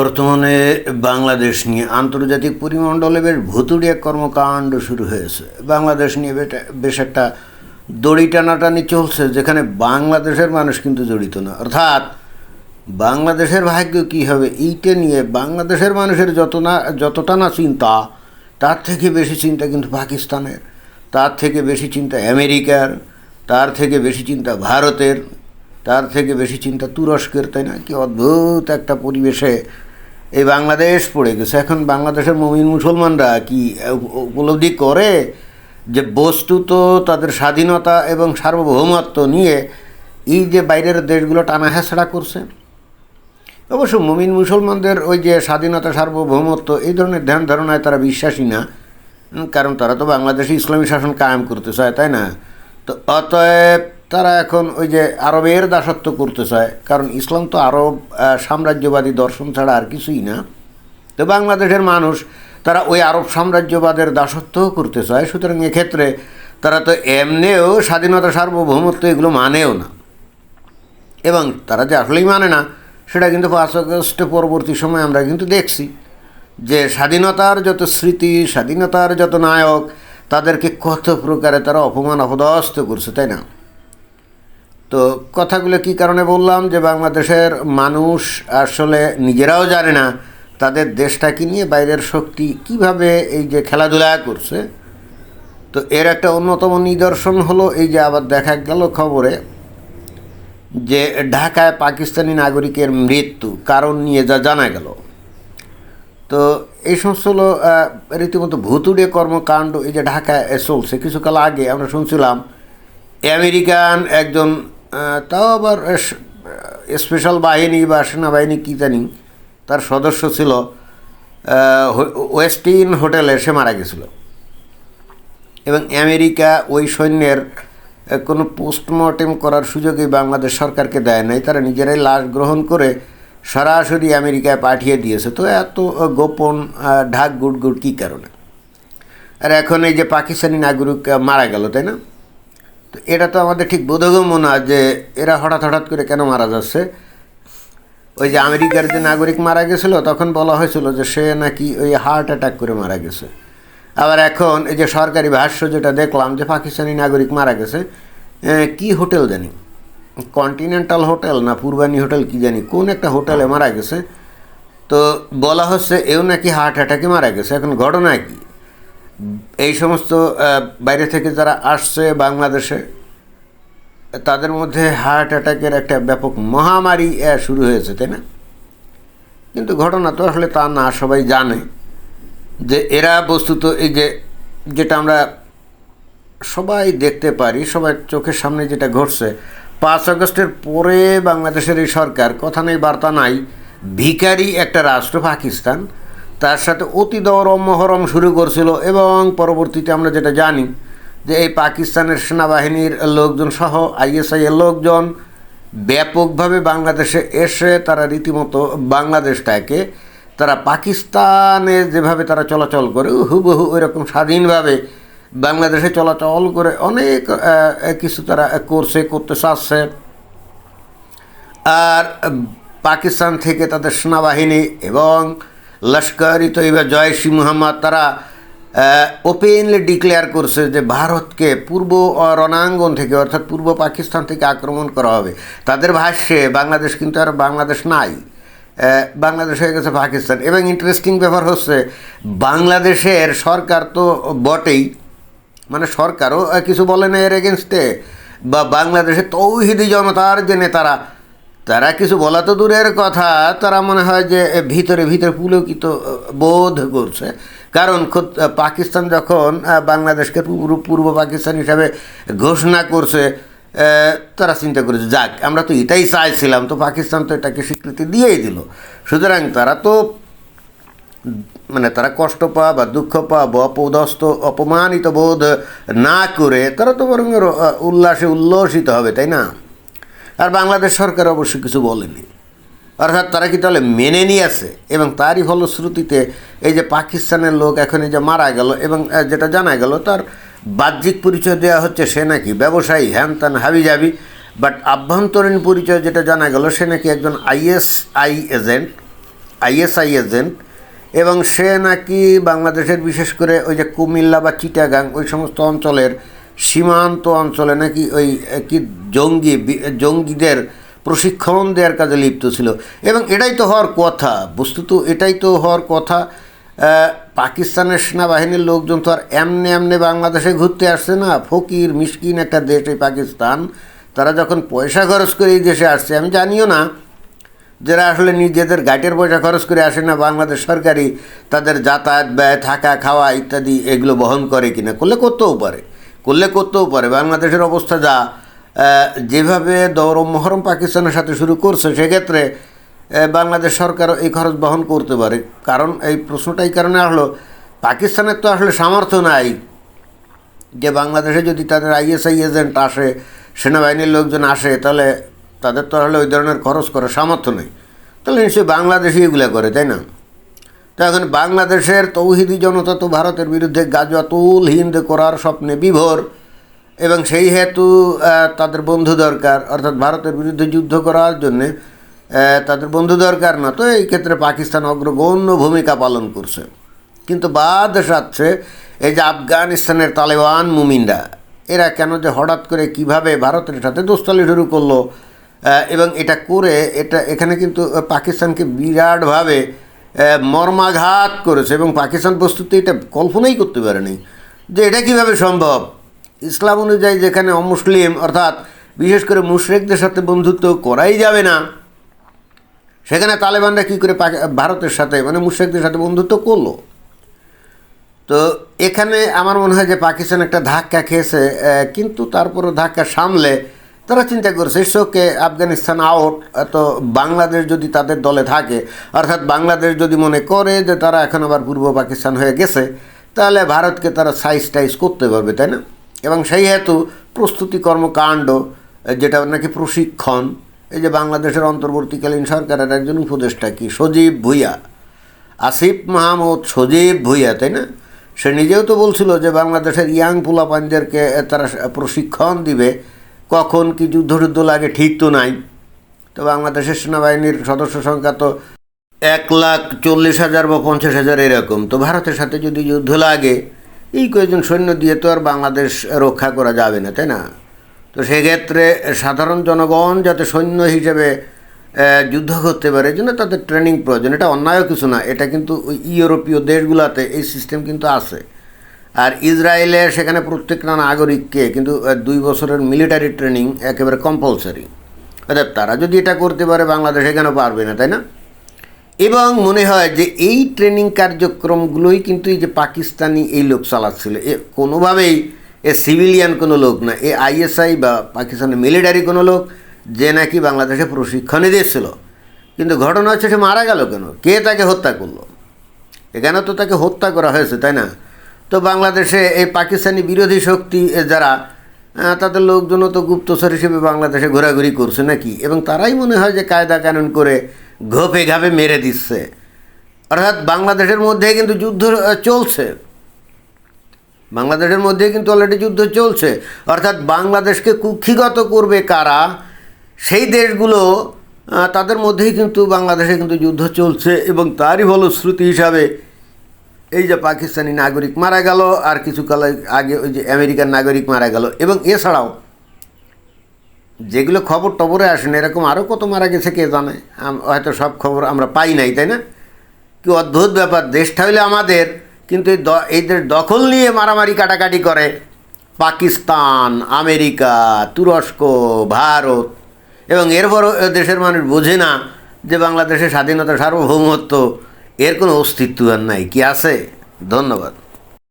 বর্তমানে বাংলাদেশ নিয়ে আন্তর্জাতিক পরিমণ্ডলে বেশ ভুতুড়িয়া কর্মকাণ্ড শুরু হয়েছে। বাংলাদেশ নিয়ে বেশ একটা দড়ি টানাটানি চলছে, যেখানে বাংলাদেশের মানুষ কিন্তু জড়িত না। অর্থাৎ বাংলাদেশের ভাগ্য কী হবে, এইটা নিয়ে বাংলাদেশের মানুষের যত না যতটা না চিন্তা, তার থেকে বেশি চিন্তা কিন্তু পাকিস্তানের। তার থেকে বেশি চিন্তা আমেরিকার, তার থেকে বেশি চিন্তা ভারতের, তার থেকে বেশি চিন্তা তুরস্কের, তাই না? কি অদ্ভুত একটা পরিবেশে এই বাংলাদেশ পড়ে গেছে। এখন বাংলাদেশের মমিন মুসলমানরা কি উপলব্ধি করে যে বস্তুত তাদের স্বাধীনতা এবং সার্বভৌমত্ব নিয়ে এই যে বাইরের দেশগুলো টানা হেঁচড়া করছে? অবশ্য মুমিন মুসলমানদের ওই যে স্বাধীনতা, সার্বভৌমত্ব এই ধরনের ধ্যান ধারণায় তারা বিশ্বাসী না। কারণ তারা তো বাংলাদেশে ইসলামী শাসন কায়েম করতে চায়, তাই না? তো অতএব তারা এখন ওই যে আরবের দাসত্ব করতে চায় কারণ ইসলাম তো আরব সাম্রাজ্যবাদী দর্শন ছাড়া আর কিছুই না। তো বাংলাদেশের মানুষ, তারা ওই আরব সাম্রাজ্যবাদের দাসত্বও করতে চায় সুতরাং এক্ষেত্রে তারা তো এমনিও স্বাধীনতা, সার্বভৌমত্ব এগুলো মানেও না। এবং তারা যে আসলেই মানে না, সেটা কিন্তু পাঁচ আগস্ট পরবর্তী সময় আমরা কিন্তু দেখছি যে স্বাধীনতার যত স্মৃতি, স্বাধীনতার যত নায়ক, তাদেরকে কত প্রকারে তারা অপমান, অপদস্থ করছে, তাই না? তো কথাগুলো কি কারণে বললাম যে বাংলাদেশের মানুষ আসলে নিজেরাও জানে না তাদের দেশটাকে নিয়ে বাইরের শক্তি কীভাবে এই যে খেলাধুলা করছে? তো এর একটা অন্যতম নিদর্শন হলো এই যে আবার দেখা গেল খবরে যে ঢাকায় পাকিস্তানি নাগরিকের মৃত্যু, কারণ নিয়ে যা জানা গেল। তো এই সমস্ত হলো রীতিমতো ভুতুড়ে কর্মকাণ্ড এই যে ঢাকায় চলছে। কিছুকাল আগে আমরা শুনছিলাম, আমেরিকান একজন তাও আবার স্পেশাল বাহিনী বা সেনাবাহিনী কী জানি তার সদস্য ছিল আহ, হো- ওয়েস্টিন হোটেলে সে মারা গেছিল। এবং আমেরিকা ওই সৈন্যের কোনো পোস্টমর্টেম করার সুযোগই বাংলাদেশ সরকারকে দেয় নাই। তারা নিজেরাই লাশ গ্রহণ করে সরাসরি আমেরিকায় পাঠিয়ে দিয়েছে। তো এত গোপন ঢাক গুড় গুড় কী কারণে? আর এখন এই যে পাকিস্তানি নাগরিক মারা গেল তাই না? এটা তো আমাদের ঠিক বোধগম্য না যে এরা হঠাৎ হঠাৎ করে কেন মারা যাচ্ছে। ওই যে আমেরিকার যে নাগরিক মারা গেছিল, তখন বলা হয়েছিল যে সে নাকি ওই হার্ট অ্যাটাক করে মারা গেছে। আবার এখন এই যে সরকারি ভাষ্য যেটা দেখলাম যে পাকিস্তানি নাগরিক মারা গেছে কি হোটেল জানি? কন্টিনেন্টাল হোটেল না পূর্বানি হোটেল কি জানি? কোন একটা হোটেলে মারা গেছে। তো বলা হচ্ছে এও নাকি হার্ট অ্যাটাকে মারা গেছে। এখন ঘটনা কি? এই সমস্ত বাইরে থেকে যারা আসছে বাংলাদেশে, তাদের মধ্যে হার্ট অ্যাটাকের একটা ব্যাপক মহামারী শুরু হয়েছে, তাই না? কিন্তু ঘটনা তো আসলে তা না, সবাই জানে যে এরা বস্তুত এই যে, যেটা আমরা সবাই দেখতে পারি সবাই চোখের সামনে যেটা ঘটছে, পাঁচ আগস্টের পরে বাংলাদেশের এই সরকার, কথা নেই, বার্তা নাই, ভিখারি একটা রাষ্ট্র, পাকিস্তান তার সাথে অতি দরম মহরম শুরু করছিল এবং পরবর্তীতে আমরা যেটা জানি যে এই পাকিস্তানের সেনাবাহিনীর লোকজন সহ আইএসআই এর লোকজন ব্যাপকভাবে বাংলাদেশে এসে তারা রীতিমতো বাংলাদেশটাকে, তারা পাকিস্তানে যেভাবে তারা চলাচল করে, হুবহু ওইরকম স্বাধীনভাবে বাংলাদেশে চলাচল করে অনেক কিছু তারা করছে, করতে চাচ্ছে। আর পাকিস্তান থেকে তাদের সেনাবাহিনী এবং লস্কর তৈবা জয়সি মুহাম্মদ, তারা ওপেনলি ডিক্লেয়ার করছে যে ভারতকে পূর্ব রণাঙ্গন থেকে, অর্থাৎ পূর্ব পাকিস্তান থেকে আক্রমণ করা হবে। তাদের ভাষ্যে বাংলাদেশ কিন্তু আর বাংলাদেশ নাই। বাংলাদেশ হয়ে গেছে পাকিস্তান। এবং ইন্টারেস্টিং ব্যাপার হচ্ছে, বাংলাদেশের সরকার তো বটেই মানে সরকারও কিছু বলে না এর এগেনস্টে বা বাংলাদেশের তৌহিদি জনতার যে নেতারা তারা কিছু বলা তো দূরের কথা, তারা মনে হয় যে ভিতরে ভিতরে পুলকিত বোধ করছে। কারণ খোদ পাকিস্তান যখন বাংলাদেশকে পূর্ব পাকিস্তান হিসাবে ঘোষণা করছে তারা চিন্তা করেছে, যাক, আমরা তো এটাই চাইছিলাম, তো পাকিস্তান তো এটাকে স্বীকৃতি দিয়েই দিল। সুতরাং তারা তো মানে তারা কষ্ট পাওয়া বা দুঃখ পাওয়া বা অপদস্ত অপমানিত বোধ না করে, তারা তো বরং উল্লাসে উল্লসিত হবে, তাই না? আর বাংলাদেশ সরকার অবশ্য কিছু বলেনি। অর্থাৎ তারা কি তাহলে মেনে নিয়ে নিয়েছে? এবং তারই ফলশ্রুতিতে এই যে পাকিস্তানের লোক এখন এই যে মারা গেল এবং যেটা জানা গেল, তার বাহ্যিক পরিচয় দেওয়া হচ্ছে সে নাকি ব্যবসায়ী, হ্যান ত্যান হাবি যাবি বাট আভ্যন্তরীণ পরিচয় যেটা জানা গেল, সে নাকি একজন আইএসআই এজেন্ট আইএসআই এজেন্ট। এবং সে নাকি বাংলাদেশের বিশেষ করে ওই যে কুমিল্লা বা চিটাগাং, ওই সমস্ত অঞ্চলের সীমান্ত অঞ্চলে নাকি ওই কি জঙ্গি জঙ্গিদের প্রশিক্ষণ দেওয়ার কাজে লিপ্ত ছিল। এবং এটাই তো হওয়ার কথা। বস্তুত এটাই তো হওয়ার কথা। পাকিস্তানের সেনাবাহিনীর লোকজন তো আর এমনি এমনি বাংলাদেশে ঘুরতে আসছে না। ফকির, মিসকিন একটা দেশ এই পাকিস্তান। তারা যখন পয়সা খরচ করে এই দেশে আসছে, আমি জানিও না যারা আসলে নিজেদের গাইটের পয়সা খরচ করে আসে না, বাংলাদেশ সরকারি তাদের যাতায়াত, ব্যয়, থাকা, খাওয়া ইত্যাদি এগুলো বহন করে কিনা। করলে করতেও পারে। করলে করতেও পারে। বাংলাদেশের অবস্থা যা যেভাবে দৌরম মহরম পাকিস্তানের সাথে শুরু করছে, সেক্ষেত্রে বাংলাদেশ সরকারও এই খরচ বহন করতে পারে। কারণ এই প্রশ্নটা এই কারণে আসলো, পাকিস্তানের তো আসলে সামর্থ্য নাই যে বাংলাদেশে যদি তাদের আইএসআই এজেন্ট আসে, সেনাবাহিনীর লোকজন আসে, তাহলে তাদের তো আসলে ওই ধরনের খরচ করার সামর্থ্য নেই। তাহলে নিশ্চয়ই বাংলাদেশই এগুলো করে, তাই না? এখন বাংলাদেশের তৌহিদি জনতা তো ভারতের বিরুদ্ধে গাজওয়াতুল হিন্দ করার স্বপ্নে বিভোর এবং সেই হেতু তাদের বন্ধু দরকার। অর্থাৎ ভারতের বিরুদ্ধে যুদ্ধ করার জন্যে তাদের বন্ধু দরকার না। তো এই ক্ষেত্রে পাকিস্তান অগ্রগণ্য ভূমিকা পালন করছে। কিন্তু বাদ সাথে এই যে আফগানিস্তানের তালেবান মুমিনরা। এরা কেন যে হঠাৎ করে কীভাবে ভারতের সাথে দোস্তালি শুরু করল এবং এটা করে, এটা এখানে কিন্তু পাকিস্তানকে বিরাটভাবে মর্মাঘাত করেছে এবং পাকিস্তান প্রস্তুতি এটা কল্পনাই করতে পারেনি যে এটা কীভাবে সম্ভব। ইসলাম অনুযায়ী যেখানে অমুসলিম অর্থাৎ বিশেষ করে মুশরেকদের সাথে বন্ধুত্ব করাই যাবে না, সেখানে তালেবানরা কী করে ভারতের সাথে মানে মুশরেকদের সাথে বন্ধুত্ব করল? তো এখানে আমার মনে হয় যে পাকিস্তান একটা ধাক্কা খেয়েছে কিন্তু তারপরও ধাক্কা সামলে তারা চিন্তা করছে ইসোকে আফগানিস্তান আউট তো বাংলাদেশ যদি তাদের দলে থাকে, অর্থাৎ বাংলাদেশ যদি মনে করে যে তারা এখন আবার পূর্ব পাকিস্তান হয়ে গেছে, তাহলে ভারতকে তারা সাইজ টাইজ করতে পারবে, তাই না? এবং সেই হেতু প্রস্তুতি কর্মকাণ্ড, যেটা নাকি প্রশিক্ষণ, এই যে বাংলাদেশের অন্তর্বর্তীকালীন সরকারের একজন উপদেষ্টা কি, সজীব ভুইয়া, আসিফ মাহমুদ সজীব ভুইয়া, তাই না? সে নিজেও তো বলছিল যে বাংলাদেশের ইয়াং পোলাপানদেরকে তারা প্রশিক্ষণ দিবে কখন কি যুদ্ধ টুদ্ধ লাগে ঠিক তো নাই। তো বাংলাদেশের সেনাবাহিনীর সদস্য সংখ্যা তো এক লাখ চল্লিশ হাজার বা পঞ্চাশ হাজার এরকম। তো ভারতের সাথে যদি যুদ্ধ লাগে, এই কয়েকজন সৈন্য দিয়ে তো আর বাংলাদেশ রক্ষা করা যাবে না, তাই না? তো সেক্ষেত্রে সাধারণ জনগণ যাতে সৈন্য হিসেবে যুদ্ধ করতে পারে জন্য তাদের ট্রেনিং প্রয়োজন। এটা অন্যায় কিছু না, এটা কিন্তু ইউরোপীয় দেশগুলোতে এই সিস্টেম কিন্তু আছে। আর ইসরায়েলে সেখানে প্রত্যেকটা নাগরিককে কিন্তু দুই বছরের মিলিটারি ট্রেনিং একেবারে কম্পালসারি অর্থাৎ তারা যদি এটা করতে পারে, বাংলাদেশে কেন পারবে না, তাই না? এবং মনে হয় যে এই ট্রেনিং কার্যক্রমগুলোই কিন্তু এই যে পাকিস্তানি এই লোক চালাচ্ছিল, এ কোনোভাবেই এ সিভিলিয়ান কোনো লোক না, এ আইএসআই বা পাকিস্তানের মিলিটারি কোনো লোক যে নাকি বাংলাদেশে প্রশিক্ষণে দিয়েছিল। কিন্তু ঘটনা হচ্ছে সে মারা গেল কেন? কে তাকে হত্যা করল? এখানে তো তাকে হত্যা করা হয়েছে, তাই না? তো বাংলাদেশে এই পাকিস্তানি বিরোধী শক্তি যারা তাদের লোকজনও তো গুপ্তচর হিসেবে বাংলাদেশে ঘোরাঘুরি করছে নাকি? এবং তারাই মনে হয় যে কায়দা কানুন করে ঘোপে ঘাপে মেরে দিচ্ছে। অর্থাৎ বাংলাদেশের মধ্যে কিন্তু যুদ্ধ চলছে। বাংলাদেশের মধ্যে কিন্তু অলরেডি যুদ্ধ চলছে। অর্থাৎ বাংলাদেশকে কুক্ষিগত করবে কারা? সেই দেশগুলো তাদের মধ্যেই কিন্তু বাংলাদেশে কিন্তু যুদ্ধ চলছে এবং তারই ফলশ্রুতি হিসাবে এই যে পাকিস্তানি নাগরিক মারা গেল, আর কিছুকাল আগে ওই যে আমেরিকান নাগরিক মারা গেল। এবং এছাড়াও, যেগুলো খবর টবরে আসেন এরকম আরও কত মারা গেছে কে জানে? হয়তো সব খবর আমরা পাই নাই, তাই না? কি অদ্ভুত ব্যাপার, দেশটা হইলে আমাদের, কিন্তু এই দ- এই দেশ দখল নিয়ে মারামারি কাটাকাটি করে পাকিস্তান, আমেরিকা, তুরস্ক, ভারত। এবং এরপরও দেশের মানুষ বোঝে না যে বাংলাদেশের স্বাধীনতা সার্বভৌমত্ব এর কোনো অস্তিত্ব আর নাই। কি আছে? ধন্যবাদ।